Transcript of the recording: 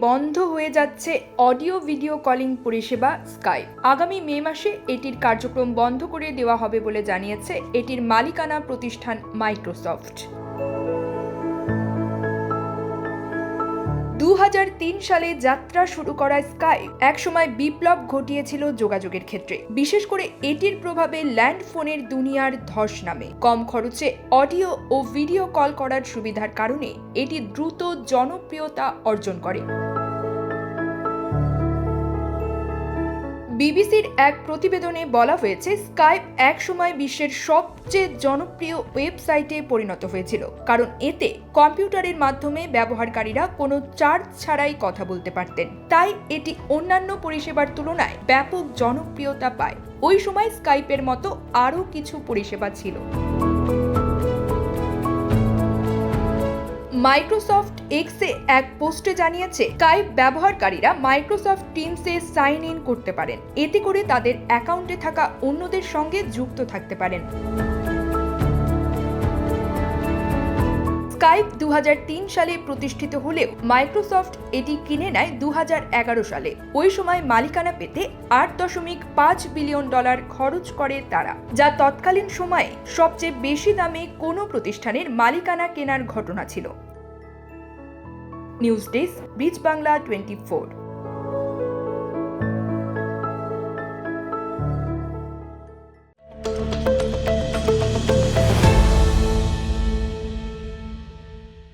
বন্ধ হয়ে যাচ্ছে অডিও ভিডিও কলিং পরিষেবা স্কাই। আগামী মে মাসে এটির কার্যক্রম বন্ধ করে দেওয়া হবে বলে জানিয়েছে এটির মালিকানা প্রতিষ্ঠান মাইক্রোসফট। সালে যাত্রা শুরু করা স্কাই। একসময় বিপ্লব ঘটিয়েছিল যোগাযোগের ক্ষেত্রে। বিশেষ করে এটির প্রভাবে ল্যান্ড ফোনের দুনিয়ার ধস নামে। কম খরচে অডিও ও ভিডিও কল করার সুবিধার কারণে এটি দ্রুত জনপ্রিয়তা অর্জন করে। বিবিসির এক প্রতিবেদনে বলা হয়েছে, স্কাইপ একসময় বিশ্বের সবচেয়ে জনপ্রিয় ওয়েবসাইটে পরিণত হয়েছিল, কারণ এতে কম্পিউটারের মাধ্যমে ব্যবহারকারীরা কোনো চার্জ ছাড়াই কথা বলতে পারতেন। তাই এটি অন্যান্য পরিষেবার তুলনায় ব্যাপক জনপ্রিয়তা পায়। ওই সময় স্কাইপের মতো আরও কিছু পরিষেবা ছিল। মাইক্রোসফট এক্সে এক পোস্টে জানিয়েছে স্কাইপ ব্যবহারকারীরা মাইক্রোসফট টিমসে সাইন ইন করতে পারেন। এতে করে তাদের অ্যাকাউন্টে থাকা অন্যদের সঙ্গে যুক্ত থাকতে পারেন। স্কাইপ দু সালে প্রতিষ্ঠিত হলেও মাইক্রোসফট এটি কিনে নেয় দু হাজার এগারো সালে। ওই সময় মালিকানা পেতে আট দশমিক পাঁচ বিলিয়ন ডলার খরচ করে তারা, যা তৎকালীন সময়ে সবচেয়ে বেশি দামে কোনো প্রতিষ্ঠানের মালিকানা কেনার ঘটনা ছিল। News desk, bridge Bangla twenty four.